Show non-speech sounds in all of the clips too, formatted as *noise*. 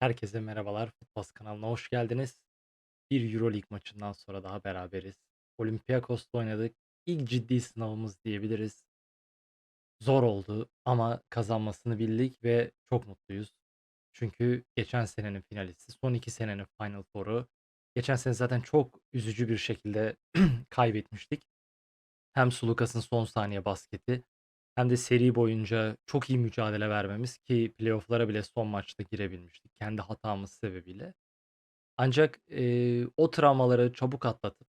Herkese merhabalar. Futbol kanalına hoş geldiniz. Bir Euroleague maçından sonra daha beraberiz. Olympiakos'la oynadık. İlk ciddi sınavımız diyebiliriz. Zor oldu ama kazanmasını bildik ve çok mutluyuz. Çünkü geçen senenin finalisti, son iki senenin Final Four'u. Geçen sene zaten çok üzücü bir şekilde *clears throat* kaybetmiştik. Hem Sulukas'ın son saniye basketi hem de seri boyunca çok iyi mücadele vermemiz ki playoff'lara bile son maçta girebilmiştik kendi hatamız sebebiyle. Ancak, eee, o travmaları çabuk atlatıp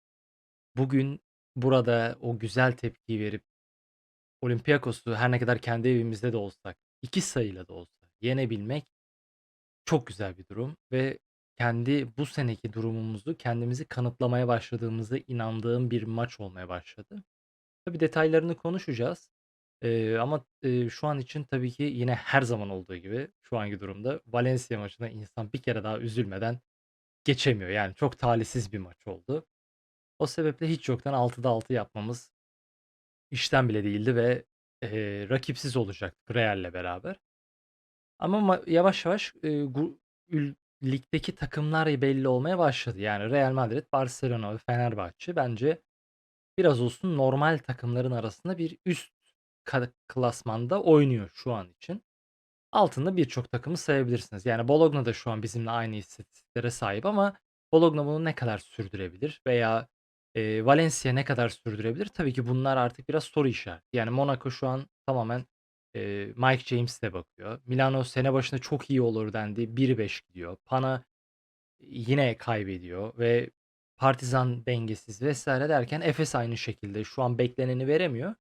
bugün burada o güzel tepkiyi verip Olympiakos'u her ne kadar kendi evimizde de olsak 2 sayıyla da olsa yenebilmek çok güzel bir durum ve kendi bu seneki durumumuzu kendimizi kanıtlamaya başladığımıza inandığım bir maç olmaya başladı. Tabii detaylarını konuşacağız. Eee, ama, eee, şu an için tabii ki yine her zaman olduğu gibi şu anki durumda Valencia maçına insan bir kere daha üzülmeden geçemiyor. Yani çok talihsiz bir maç oldu. O sebeple hiç yoktan 6'da 6 yapmamız işten bile değildi ve, eee, rakipsiz olacaktık Real'le beraber. Ama ma yavaş yavaş, eee, gu ül ligdeki takımlar belli olmaya başladı. Yani Real Madrid, Barcelona ve Fenerbahçe bence biraz olsun normal takımların arasında bir üst klasmanda oynuyor şu an için. Altında birçok takımı sayabilirsiniz. Yani Bologna da şu an bizimle aynı istatistiklere sahip ama Bologna bunu ne kadar sürdürebilir veya, eee, Valencia ne kadar sürdürebilir? Tabii ki bunlar artık biraz soru işareti. Yani Monaco şu an tamamen, eee, Mike James'le bakıyor. Milano sene başında çok iyi olur dendi. 1-5 gidiyor. Pana yine kaybediyor ve Partizan dengesiz vs. derken Efes aynı şekilde şu an bekleneni veremiyor.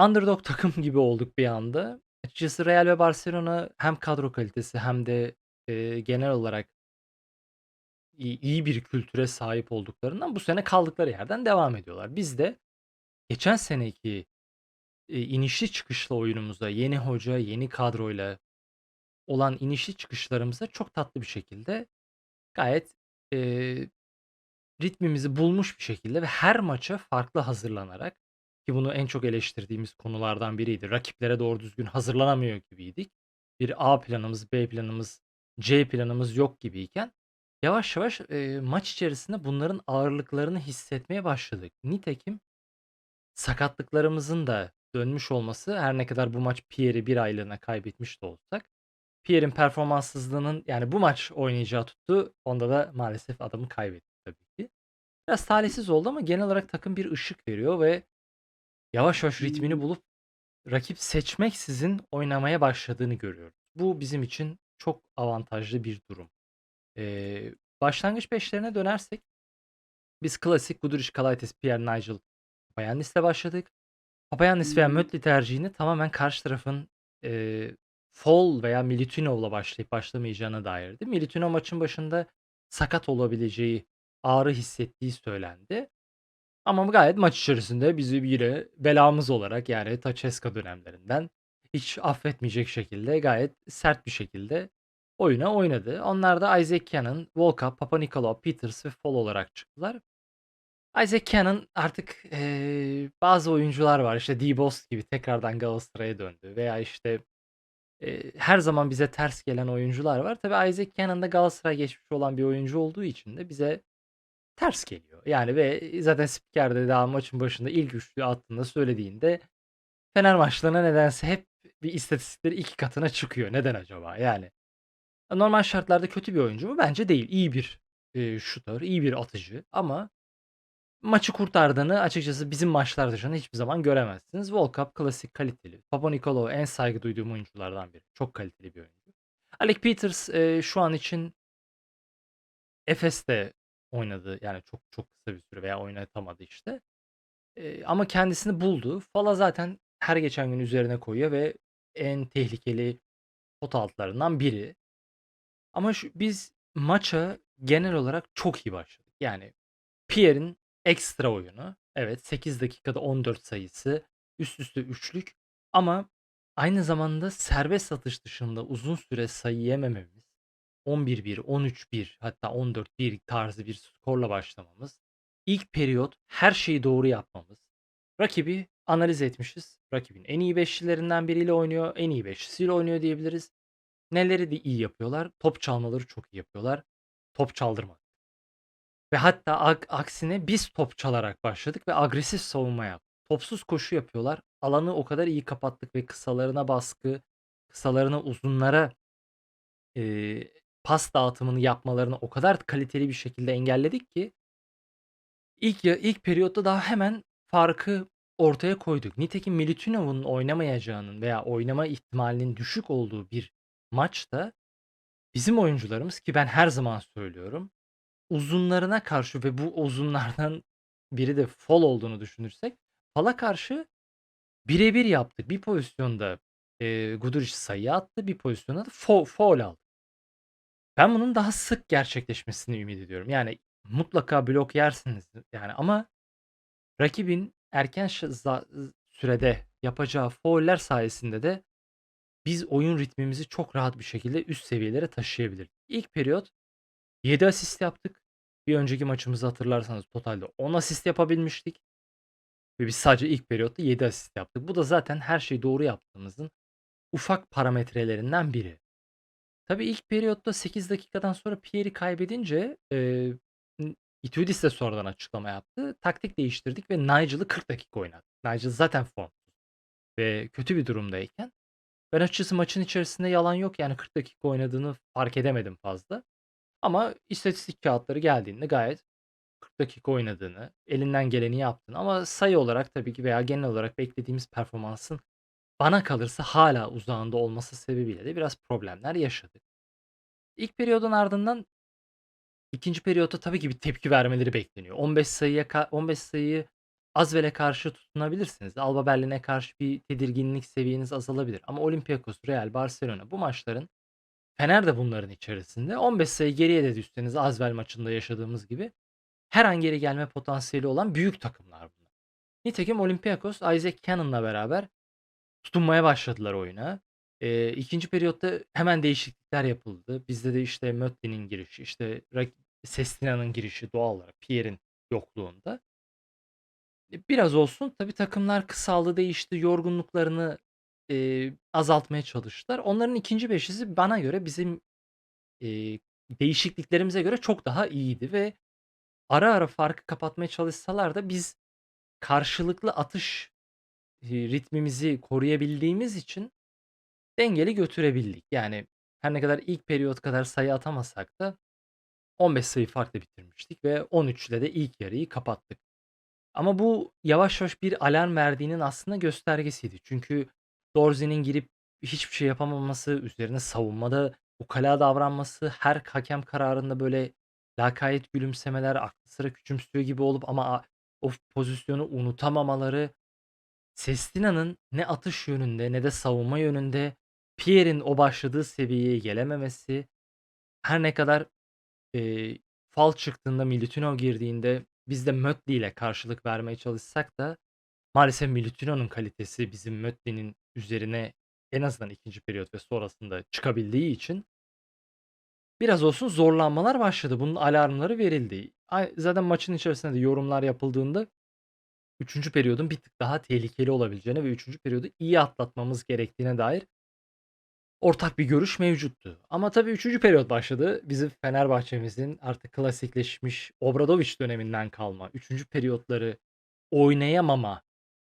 Underdog takım *laughs* gibi olduk bir anda. Açıkçası Real ve Barcelona hem kadro kalitesi hem de, eee, genel olarak iyi bir kültüre sahip olduklarından bu sene kaldıkları yerden devam ediyorlar. Biz de geçen seneki, eee, inişli çıkışlı oyunumuza, yeni hoca, yeni kadroyla olan inişli çıkışlarımıza çok tatlı bir şekilde gayet, eee, ritmimizi bulmuş bir şekilde ve her maça farklı hazırlanarak ki bunu en çok eleştirdiğimiz konulardan biriydi. Rakiplere doğru düzgün hazırlanamıyor gibiydik. Bir A planımız, B planımız, C planımız yok gibiyken yavaş yavaş, eee, maç içerisinde bunların ağırlıklarını hissetmeye başladık. Nitekim sakatlıklarımızın da dönmüş olması her ne kadar bu maç Pierre'i bir aylığına kaybetmiş de olsak Pierre'in performanssızlığının yani bu maç oynayacağı tuttu. Onda da maalesef adamı kaybettik tabii ki. Biraz talihsiz oldu ama genel olarak takım bir ışık veriyor ve yavaş yavaş ritmini bulup rakip seçmeksizin oynamaya başladığını görüyoruz. Bu bizim için çok avantajlı bir durum. Eee, başlangıç beşlerine dönersek biz klasik Guduric, Kalaitis, Pierre, Nigel, Papagiannis'le başladık. Papagiannis veya Mötley tercihini tamamen karşı tarafın, eee, Fall veya Milutinov'la başlayıp başlamayacağına dairdi. Milutinov maçın başında sakat olabileceği, ağrı hissettiği söylendi. Ama gayet maç içerisinde bizi yine belamız olarak yani ta Ceska dönemlerinden hiç affetmeyecek şekilde gayet sert bir şekilde oyuna oynadı. Onlar da Isaac Cannon, Volkap, Papanikolaou, Peters ve Fall olarak çıktılar. Isaac Cannon artık, eee, bazı oyuncular var, işte D-Bost gibi tekrardan Galatasaray'a döndü veya işte, eee, her zaman bize ters gelen oyuncular var. Tabii Isaac Cannon da Galatasaray geçmişi olan bir oyuncu olduğu için de bize ters geliyor. Yani ve zaten spiker de daha maçın başında ilk üçlüyü attığında söylediğinde Fener maçlarına nedense hep bir istatistikleri 2 katına çıkıyor. Neden acaba? Yani normal şartlarda kötü bir oyuncu mu? Bence değil. İyi bir, eee, şutör, iyi bir atıcı ama maçı kurtardığını açıkçası bizim maçlar dışında hiçbir zaman göremezsiniz. Volkap klasik, kaliteli. Papanikolaou en saygı duyduğum oyunculardan biri. Çok kaliteli bir oyuncu. Alec Peters, eee, şu an için Efes'te oynadı. Yani çok çok kısa bir süre veya oynatamadı işte. Eee, ama kendisini buldu. Fala zaten her geçen gün üzerine koyuyor ve en tehlikeli pot altlarından biri. Ama şu biz maça genel olarak çok iyi başladık. Yani Pierre'in ekstra oyunu. Evet 8 dakikada 14 sayısı. Üst üste üçlük ama aynı zamanda serbest atış dışında uzun süre sayı yemememiz, 11-1, 13-1 hatta 14-1 tarzı bir skorla başlamamız, ilk periyot her şeyi doğru yapmamız, rakibi analiz etmişiz. Rakibin en iyi beşlilerinden biriyle oynuyor, en iyi beşlisiyle oynuyor diyebiliriz. Neleri de iyi yapıyorlar? Top çalmaları çok iyi yapıyorlar. Top çaldırma ve hatta ak aksine biz top çalarak başladık ve agresif savunma yaptık. Topsuz koşu yapıyorlar. Alanı o kadar iyi kapattık ve kısalarına baskı, kısalarına uzunlara, eee, pas dağıtımını yapmalarını o kadar kaliteli bir şekilde engelledik ki ilk ilk periyotta daha hemen farkı ortaya koyduk. Nitekim Milutinov'un oynamayacağının veya oynama ihtimalinin düşük olduğu bir maçta bizim oyuncularımız ki ben her zaman söylüyorum, uzunlarına karşı ve bu uzunlardan biri de Fall olduğunu düşünürsek Fall'a karşı bire bir yaptık. Bir pozisyonda, eee, Guduric sayı attı, bir pozisyonda da fau faul aldı. Ben bunun daha sık gerçekleşmesini ümit ediyorum. Yani mutlaka blok yersiniz yani ama rakibin erken sürede yapacağı fauller sayesinde de biz oyun ritmimizi çok rahat bir şekilde üst seviyelere taşıyabilirdik. İlk periyot 7 asist yaptık. Bir önceki maçımızı hatırlarsanız totalde 10 asist yapabilmiştik ve biz sadece ilk periyotta 7 asist yaptık. Bu da zaten her şeyi doğru yaptığımızın ufak parametrelerinden biri. Tabii ilk periyotta 8 dakikadan sonra Pierre'i kaybedince, eee, Itudis de sonradan açıklama yaptı. Taktik değiştirdik ve Nigel'ı 40 dakika oynattık. Nigel zaten formsuz ve kötü bir durumdayken ben açıkçası maçın içerisinde yalan yok, yani 40 dakika oynadığını fark edemedim fazla ama istatistik kağıtları geldiğinde gayet 40 dakika oynadığını, elinden geleni yaptığını ama sayı olarak tabii ki veya genel olarak beklediğimiz performansın bana kalırsa hâlâ uzağında olması sebebiyle de biraz problemler yaşadık. İlk periyodun ardından 2. periyotta tabii ki bir tepki vermeleri bekleniyor. 15 sayıya ka 15 sayıyı Asvel'e karşı tutunabilirsiniz. Alba Berlin'e karşı bir tedirginlik seviyeniz azalabilir ama Olympiakos, Real, Barcelona bu maçların Fener de bunların içerisinde. 15 sayı geriye de düşseniz Asvel maçında yaşadığımız gibi her an geri gelme potansiyeli olan büyük takımlar bunlar. Nitekim Olympiakos, Isaac Cannon'la beraber tutunmaya başladılar oyuna. Eee, 2. periyotta hemen değişiklikler yapıldı. Bizde de, işte, Mötli'nin girişi, işte, rak Sestina'nın girişi doğal olarak Pierre'in yokluğunda. E, biraz olsun tabii takımlar kısaldı, değişti, yorgunluklarını, eee, azaltmaya çalıştılar. Onların 2. beşlisi bana göre bizim, eee, değişikliklerimize göre çok daha iyiydi ve ara ara farkı kapatmaya çalışsalar da biz karşılıklı atış, ritmimizi koruyabildiğimiz için dengeli götürebildik. Yani her ne kadar ilk periyot kadar sayı atamasak da 15 sayı farkla bitirmiştik ve 13'le de ilk yarıyı kapattık. Ama bu yavaş yavaş bir alarm verdiğinin aslında göstergesiydi. Çünkü Dorzi'nin girip hiçbir şey yapamaması, üzerine savunmada ukala davranması, her hakem kararında böyle lakayt gülümsemeler, aklı sıra küçümsüyor gibi olup ama o pozisyonu unutamamaları, Sestina'nın ne atış yönünde ne de savunma yönünde Pierre'in o başladığı seviyeye gelememesi, her ne kadar, eee, Fall çıktığında, Milutinov girdiğinde biz de Mötli ile karşılık vermeye çalışsak da maalesef Milutinov'un kalitesi bizim Mötli'nin üzerine en azından 2. periyot ve sonrasında çıkabildiği için biraz olsun zorlanmalar başladı. Bunun alarmları verildi. Zaten maçın içerisinde de yorumlar yapıldığında 3. periyodun bir tık daha tehlikeli olabileceğine ve 3. periyodu iyi atlatmamız gerektiğine dair ortak bir görüş mevcuttu. Ama tabii 3. periyot başladı. Bizim Fenerbahçe'mizin artık klasikleşmiş Obradoviç döneminden kalma 3. periyotları oynayamama,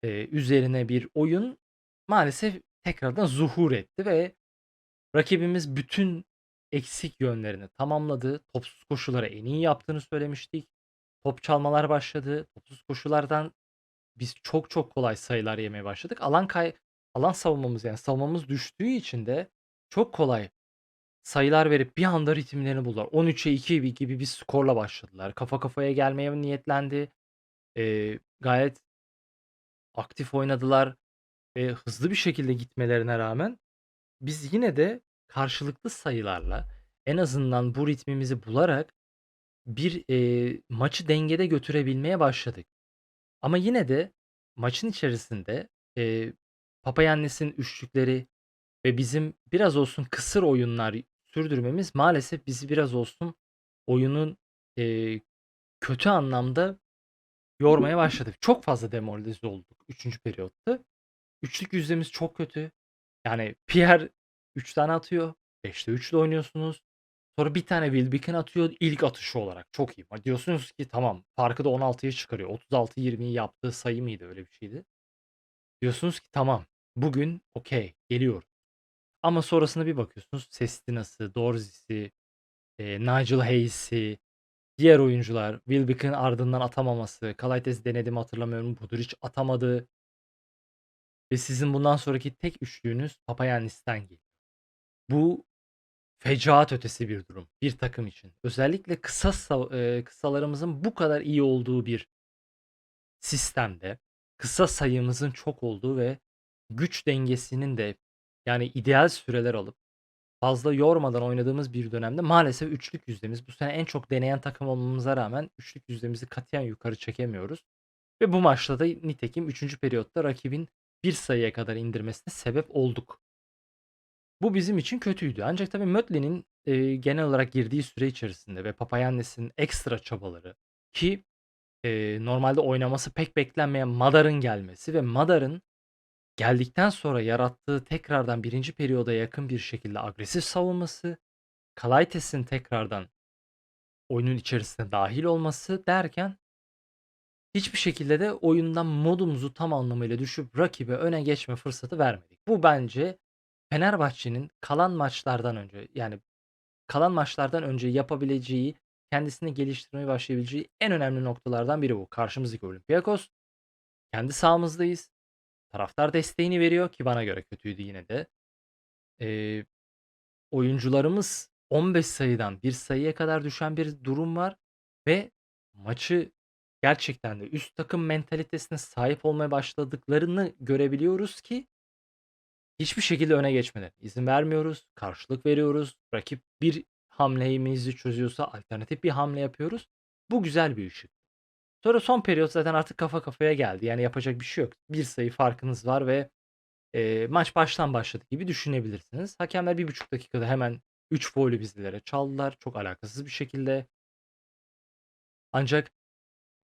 eee, üzerine bir oyun maalesef tekrardan zuhur etti ve rakibimiz bütün eksik yönlerini tamamladı. Topsuz koşuları en iyi yaptığını söylemiştik. Top çalmalar başladı. Topsuz koşulardan biz çok çok kolay sayılar yemeye başladık. Alan kay alan savunmamız, yani savunmamız düştüğü için de çok kolay sayılar verip bir anda ritimlerini buldular. 13'e 2 bi gibi bir skorla başladılar. Kafa kafaya gelmeye niyetlendi. Eee, gayet aktif oynadılar ve hızlı bir şekilde gitmelerine rağmen biz yine de karşılıklı sayılarla en azından bu ritmimizi bularak bir, eee, maçı dengede götürebilmeye başladık. Ama yine de maçın içerisinde, eee, Papayannis'in üçlükleri ve bizim biraz olsun kısır oyunlar sürdürmemiz maalesef bizi biraz olsun oyunun, eee, kötü anlamda yormaya başladı. Çok fazla demoralize olduk 3. periyotta. Üçlük yüzdemiz çok kötü. Yani Pierre 3 tane atıyor. 5'te 3'le oynuyorsunuz. Sonra bir tane Wilbekin atıyor ilk atışı olarak. Çok iyi. Diyorsunuz ki tamam farkı da 16'ya çıkarıyor. 36-20'yi yaptığı sayı mıydı öyle bir şeydi. Diyorsunuz ki tamam bugün okey geliyor. Ama sonrasında bir bakıyorsunuz Sestina'sı, Dorzi'si, eee, Nigel Hayes'i, diğer oyuncular, Wilbeck'in ardından atamaması, Kalaites denedi mi hatırlamıyorum, Buduric atamadı. Ve sizin bundan sonraki tek üçlüğünüz Papayannis'ten geliyor. Bu fecaat ötesi bir durum bir takım için. Özellikle kısa eee, kısalarımızın bu kadar iyi olduğu bir sistemde, kısa sayımızın çok olduğu ve güç dengesinin de yani ideal süreler alıp fazla yormadan oynadığımız bir dönemde maalesef üçlük yüzdemiz bu sene en çok deneyen takım olmamıza rağmen üçlük yüzdemizi katiyen yukarı çekemiyoruz. Ve bu maçta da nitekim 3. periyotta rakibin bir sayıya kadar indirmesine sebep olduk. Bu bizim için kötüydü. Ancak tabii Mötley'nin, eee, genel olarak girdiği süre içerisinde ve Papayannis'in ekstra çabaları ki, eee, normalde oynaması pek beklenmeyen Madar'ın gelmesi ve Madar'ın geldikten sonra yarattığı tekrardan 1. periyoda yakın bir şekilde agresif savunması, Kalaites'in tekrardan oyunun içerisine dâhil olması derken hiçbir şekilde de oyundan modumuzu tam anlamıyla düşüp rakibe öne geçme fırsatı vermedik. Bu bence Fenerbahçe'nin kalan maçlardan önce, yani kalan maçlardan önce yapabileceği, kendisini geliştirmeye başlayabileceği en önemli noktalardan biri bu. Karşımızdaki Olympiakos. Kendi sahamızdayız. Taraftar desteğini veriyor ki bana göre kötüydü yine de. Eee, oyuncularımız 15 sayıdan 1 sayıya kadar düşen bir durum var ve maçı gerçekten de üst takım mentalitesine sahip olmaya başladıklarını görebiliyoruz ki hiçbir şekilde öne geçmelerine izin vermiyoruz. Karşılık veriyoruz. Rakip bir hamlemizi çözüyorsa alternatif bir hamle yapıyoruz. Bu güzel bir ışık. Sonra son periyot zaten artık kafa kafaya geldi. Yani yapacak bir şey yok. Bir sayı farkınız var ve, eee, maç baştan başladı gibi düşünebilirsiniz. Hakemler 1,5 dakikada hemen 3 faulü bizlere çaldılar. Çok alakasız bir şekilde. Ancak,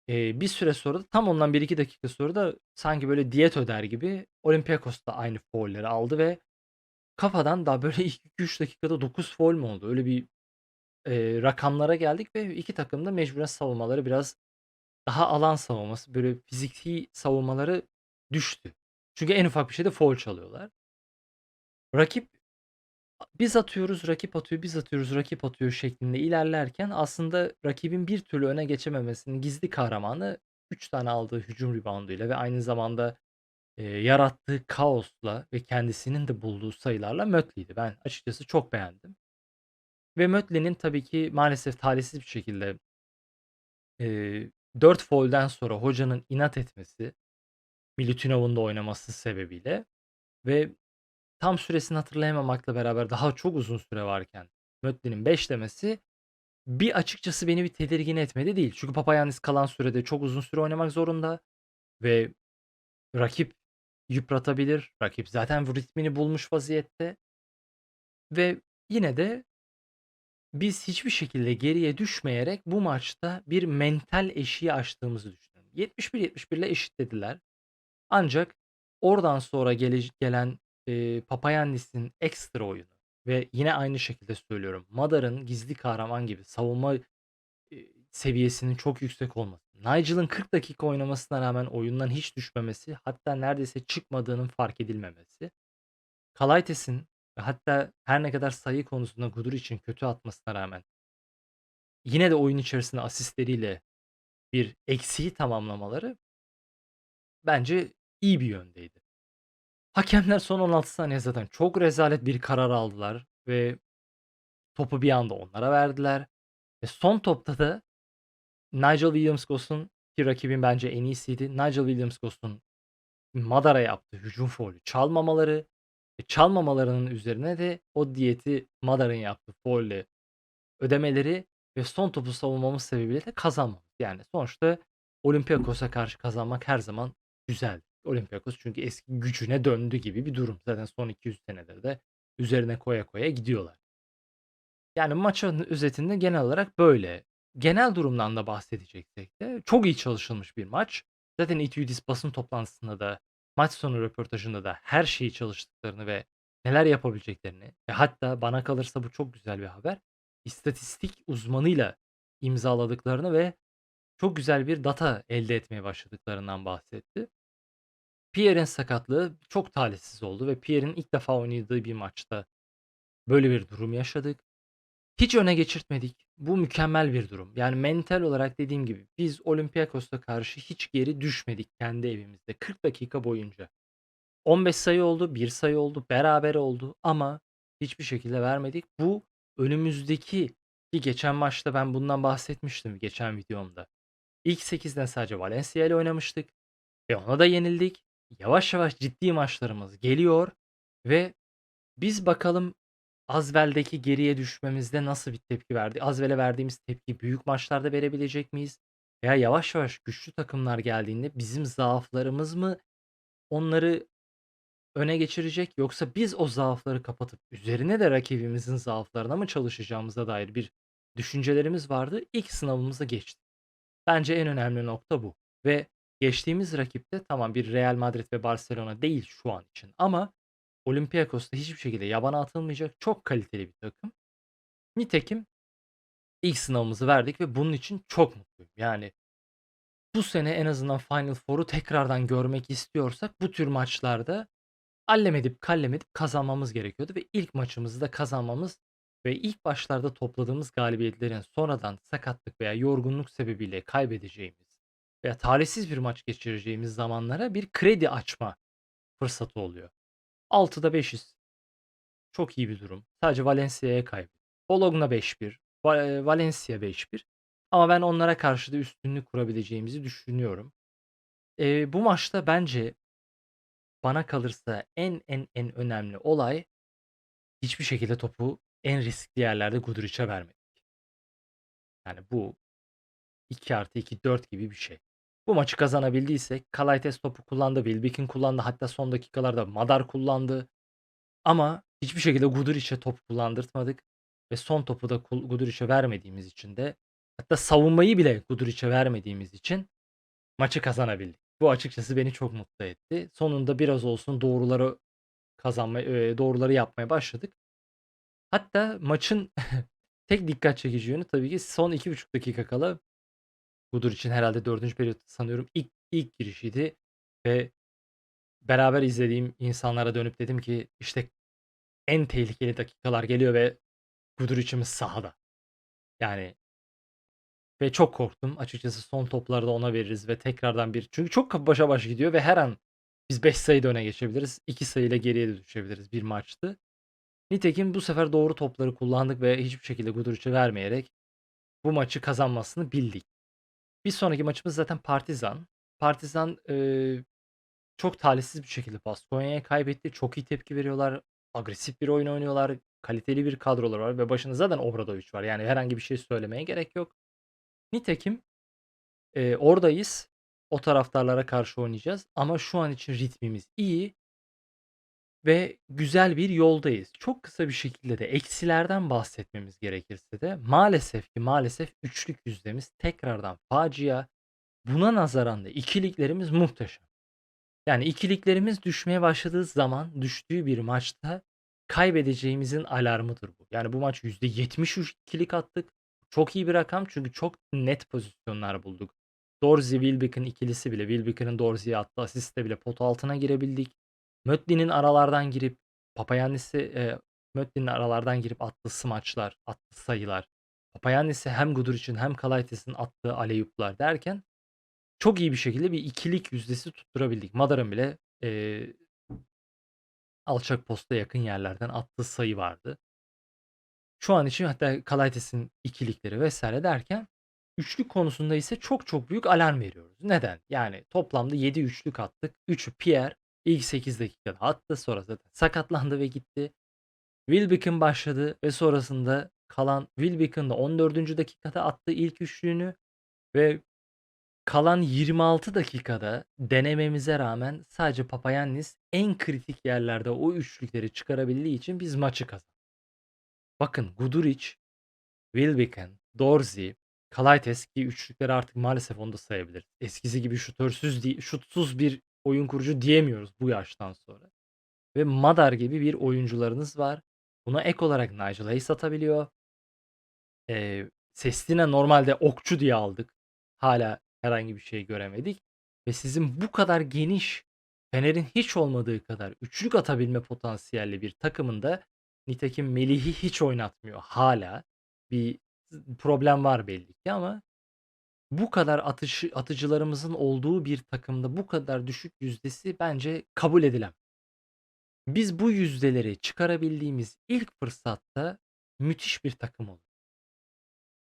eee, bir süre sonra da tam ondan 1-2 dakika sonra da sanki böyle diyet öder gibi Olympiakos da aynı faulleri aldı ve kafadan daha böyle *laughs* ilk 2-3 dakikada 9 faul mü oldu? Öyle bir, eee, rakamlara geldik ve 2 takım da mecburen savunmaları biraz daha alan savunması, böyle fiziki savunmaları düştü. Çünkü en ufak bir şeyde faul çalıyorlar. Rakip biz atıyoruz, rakip atıyor, biz atıyoruz, rakip atıyor şeklinde ilerlerken aslında rakibin bir türlü öne geçememesinin gizli kahramanı 3 tane aldığı hücum rebounduyla ve aynı zamanda, eee, yarattığı kaosla ve kendisinin de bulduğu sayılarla Mötley'di. Ben açıkçası çok beğendim. Ve Mötley'nin tabii ki maalesef talihsiz bir şekilde eee, 4 faulden sonra hocanın inat etmesi, Milutinov'un da oynaması sebebiyle ve tam süresini hatırlayamamakla beraber daha çok uzun süre varken Mötley'nin 5 demesi bir açıkçası beni bir tedirgin etmedi değil. Çünkü Papayannis kalan sürede çok uzun süre oynamak zorunda ve rakip yıpratabilir. Rakip zaten ritmini bulmuş vaziyette. Ve yine de biz hiçbir şekilde geriye düşmeyerek bu maçta bir mental eşiği aştığımızı düşünüyorum. 71-71'le eşitlediler. Ancak oradan sonra gelec gelen, eee, Papayannis'in ekstra oyunu ve yine aynı şekilde söylüyorum, Madar'ın gizli kahraman gibi savunma, eee, seviyesinin çok yüksek olması, Nigel'ın 40 dakika oynamasına rağmen oyundan hiç düşmemesi, hatta neredeyse çıkmadığının fark edilmemesi, Kalaites'in hatta her ne kadar sayı konusunda Guduric'in kötü atmasına rağmen yine de oyun içerisinde asistleriyle bir eksiği tamamlamaları bence iyi bir yöndeydi. Hakemler son 16 saniye zaten çok rezalet bir karar aldılar ve topu bir anda onlara verdiler ve son topta da Nigel Williams-Goss'un ki rakibin bence en iyisiydi. Nigel Williams-Goss'un Madar'a yaptığı hücum faulü çalmamaları ve çalmamalarının üzerine de o diyeti Madar'ın yaptığı faulle ödemeleri ve son topu savunmamız sebebiyle de kazanmamız. Yani sonuçta Olympiakos'a karşı kazanmak her zaman güzel. Olympiakos çünkü eski gücüne döndü gibi bir durum. Zaten son 200 senedir de üzerine koya koya gidiyorlar. Yani maçın özetinde genel olarak böyle. Genel durumdan da bahsedeceksek de çok iyi çalışılmış bir maç. Zaten Itudis basın toplantısında da maç sonu röportajında da her şeyi çalıştıklarını ve neler yapabileceklerini ve hatta bana kalırsa bu çok güzel bir haber, istatistik uzmanıyla imzaladıklarını ve çok güzel bir data elde etmeye başladıklarından bahsetti. Pierre'in sakatlığı çok talihsiz oldu ve Pierre'in ilk defa oynadığı bir maçta böyle bir durum yaşadık. Hiç öne geçirtmedik. Bu mükemmel bir durum. Yani mental olarak dediğim gibi biz Olympiakos'a karşı hiç geri düşmedik kendi evimizde 40 dakika boyunca. 15 sayı oldu, 1 sayı oldu, berabere oldu ama hiçbir şekilde vermedik. Bu önümüzdeki ki geçen maçta ben bundan bahsetmiştim geçen videomda. İlk 8'den sadece Valencia ile oynamıştık ve ona da yenildik. Yavaş yavaş ciddi maçlarımız geliyor ve biz bakalım Asvel'deki geriye düşmemizde nasıl bir tepki verdi? Asvel'e verdiğimiz tepki büyük maçlarda verebilecek miyiz? Veya yavaş yavaş güçlü takımlar geldiğinde bizim zaaflarımız mı onları öne geçirecek yoksa biz o zaafları kapatıp üzerine de rakibimizin zaaflarına mı çalışacağımıza dair bir düşüncelerimiz vardı. İlk sınavımıza geçtik. Bence en önemli nokta bu. Ve geçtiğimiz rakipte tamam bir Real Madrid ve Barcelona değil şu an için ama Olympiakos da hiçbir şekilde yabana atılmayacak çok kaliteli bir takım. Nitekim ilk sınavımızı verdik ve bunun için çok mutluyum. Yani bu sene en azından Final Four'u tekrardan görmek istiyorsak bu tür maçlarda allem edip kallem edip kazanmamız gerekiyordu ve ilk maçımızı da kazanmamız ve ilk başlarda topladığımız galibiyetlerin sonradan sakatlık veya yorgunluk sebebiyle kaybedeceğimiz veya talihsiz bir maç geçireceğimiz zamanlara bir kredi açma fırsatı oluyor. 6'da 5'iz. Çok iyi bir durum. Sadece Valencia'ya kaybettik. Bologna 5-1. Va- Valencia 5-1. Ama ben onlara karşı da üstünlük kurabileceğimizi düşünüyorum. Eee, bu maçta bence bana kalırsa en en en önemli olay hiçbir şekilde topu en riskli yerlerde Guduric'e vermedik. Yani bu 2+2 4 gibi bir şey. Bu maçı kazanabildiysek Kalaites topu kullandı, Wilbekin kullandı, hatta son dakikalarda Madar kullandı. Ama hiçbir şekilde Guduric'e top kullandırtmadık ve son topu da Guduric'e vermediğimiz için de hatta savunmayı bile Guduric'e vermediğimiz için maçı kazanabildik. Bu açıkçası beni çok mutlu etti. Sonunda biraz olsun doğruları kazanma eee, doğruları yapmaya başladık. Hatta maçın *laughs* tek dikkat çekici yönü tabii ki son 2,5 dakika kala Guduric'in herhâlde 4. periyot sanıyorum ilk ilk girişiydi ve beraber izlediğim insanlara dönüp dedim ki işte en tehlikeli dakikalar geliyor ve Guduric'imiz sahada. Yani ve çok korktum. Açıkçası son topları da ona veririz ve tekrardan bir çünkü çok başa baş gidiyor ve her an biz 5 sayı da öne geçebiliriz. 2 sayıyla geriye de düşebiliriz bir maçtı. Nitekim bu sefer doğru topları kullandık ve hiçbir şekilde Guduric'e vermeyerek bu maçı kazanmasını bildik. Bir sonraki maçımız zaten Partizan. Partizan, eee, çok talihsiz bir şekilde Baskonya'ya kaybetti. Çok iyi tepki veriyorlar. Agresif bir oyun oynuyorlar. Kaliteli bir kadroları var ve başında zaten Obradović var. Yani herhangi bir şey söylemeye gerek yok. Nitekim, eee, oradayız. O taraftarlara karşı oynayacağız ama şu an için ritmimiz iyi ve güzel bir yoldayız. Çok kısa bir şekilde de eksilerden bahsetmemiz gerekirse de maalesef ki maalesef üçlük yüzdemiz tekrardan facia. Buna nazaran da ikiliklerimiz muhteşem. Yani ikiliklerimiz düşmeye başladığı zaman düştüğü bir maçta kaybedeceğimizin alarmıdır bu. Yani bu maç %73 ikilik attık. Çok iyi bir rakam çünkü çok net pozisyonlar bulduk. Dorsey, Wilbekin ikilisi bile Wilbekin'in Dorsey'e attığı asistle bile pot altına girebildik. Mötli'nin aralardan girip Papayannis'i, eee, Mötli'nin aralardan girip attığı smaçlar, attığı sayılar, Papayannis'i hem Guduric'in hem Kalaites'in attığı alley-oop'lar derken çok iyi bir şekilde bir ikilik yüzdesi tutturabildik. Madar'ın bile, eee alçak posta yakın yerlerden attığı sayı vardı. Şu an için hatta Kalaites'in ikilikleri vs. derken üçlük konusunda ise çok çok büyük alarm veriyoruz. Neden? Yani toplamda 7 üçlük attık. 3'ü Pierre ilk 8 dakikada attı. Sonra zaten sakatlandı ve gitti. Wilbekin başladı ve sonrasında kalan Wilbekin de 14. dakikada attı ilk üçlüğünü ve kalan 26 dakikada denememize rağmen sadece Papayannis en kritik yerlerde o üçlükleri çıkarabildiği için biz maçı kazandık. Bakın Guduric, Wilbekin, Dorsey, Kalaites ki üçlükleri artık maalesef onu da sayabiliriz. Eskisi gibi şutörsüz değil, şutsuz bir oyun kurucu diyemiyoruz bu yaştan sonra. ve Madar gibi bir oyuncularınız var. Buna ek olarak Nigel Hayes atabiliyor. Eee, Sestina normalde okçu diye aldık. Hâlâ herhangi bir şey göremedik ve sizin bu kadar geniş, Fener'in hiç olmadığı kadar üçlük atabilme potansiyelli bir takımında nitekim Melih'i hiç oynatmıyor hâlâ. Bir problem var belli ki ama bu kadar atışı atıcılarımızın olduğu bir takımda bu kadar düşük yüzdesi bence kabul edilemez. Biz bu yüzdeleri çıkarabildiğimiz ilk fırsatta müthiş bir takım olur.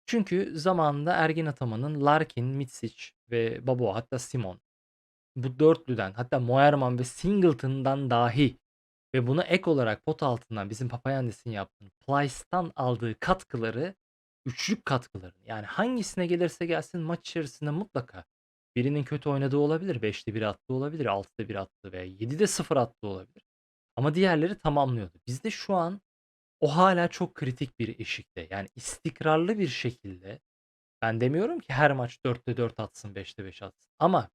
Çünkü zamanında Ergin Ataman'ın Larkin, Mitsic ve Babel hatta Simon bu dörtlüden hatta Moerman ve Singleton'dan dahi ve buna ek olarak pot altından bizim Papayannis'in yaptığı Plyce'tan aldığı katkıları, üçlük katkılarını yani hangisine gelirse gelsin maç içerisinde mutlaka birinin kötü oynadığı olabilir. 5'te 1 attığı olabilir. 6'da 1 attığı veya 7'de 0 attığı olabilir. Ama diğerleri tamamlıyordu. Bizde şu an o hâlâ çok kritik bir eşikte. Yani istikrarlı bir şekilde ben demiyorum ki her maç 4'te 4 atsın, 5'te 5 atsın ama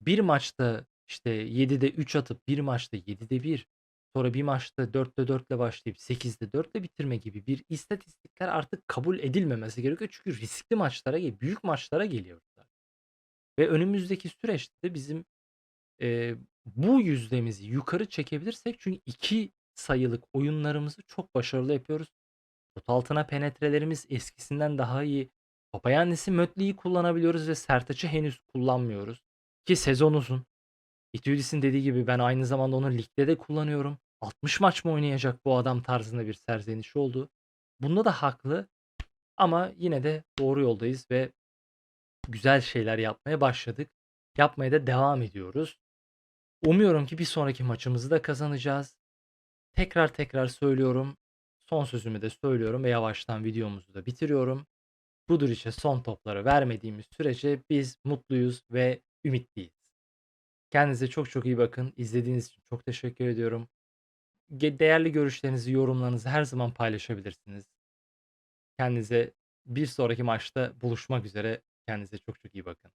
bir maçta, işte, 7'de 3 atıp bir maçta 7'de 1 sonra bir maçta 4'te 4'le başlayıp 8'de 4'le bitirme gibi bir istatistikler artık kabul edilmemesi gerekiyor. Çünkü riskli maçlara, büyük maçlara geliyoruz. Ve önümüzdeki süreçte de bizim, eee, bu yüzdemizi yukarı çekebilirsek çünkü 2 sayılık oyunlarımızı çok başarılı yapıyoruz. Pot altına penetrelerimiz eskisinden daha iyi. Papayannis'i Mötley'i kullanabiliyoruz ve Sertaç'ı henüz kullanmıyoruz ki sezon uzun. Itudis'in dediği gibi ben aynı zamanda onu ligde de kullanıyorum. 60 maç mı oynayacak bu adam tarzında bir serzenişi oldu. Bunda da haklı ama yine de doğru yoldayız ve güzel şeyler yapmaya başladık. Yapmaya da devam ediyoruz. Umuyorum ki bir sonraki maçımızı da kazanacağız. Tekrar tekrar söylüyorum. Son sözümü de söylüyorum ve yavaştan videomuzu da bitiriyorum. Buduric'e son topları vermediğimiz sürece biz mutluyuz ve ümitliyiz. Kendinize çok çok iyi bakın. İzlediğiniz için çok teşekkür ediyorum. Değerli görüşlerinizi, yorumlarınızı her zaman paylaşabilirsiniz. Kendinize bir sonraki maçta buluşmak üzere. Kendinize çok çok iyi bakın.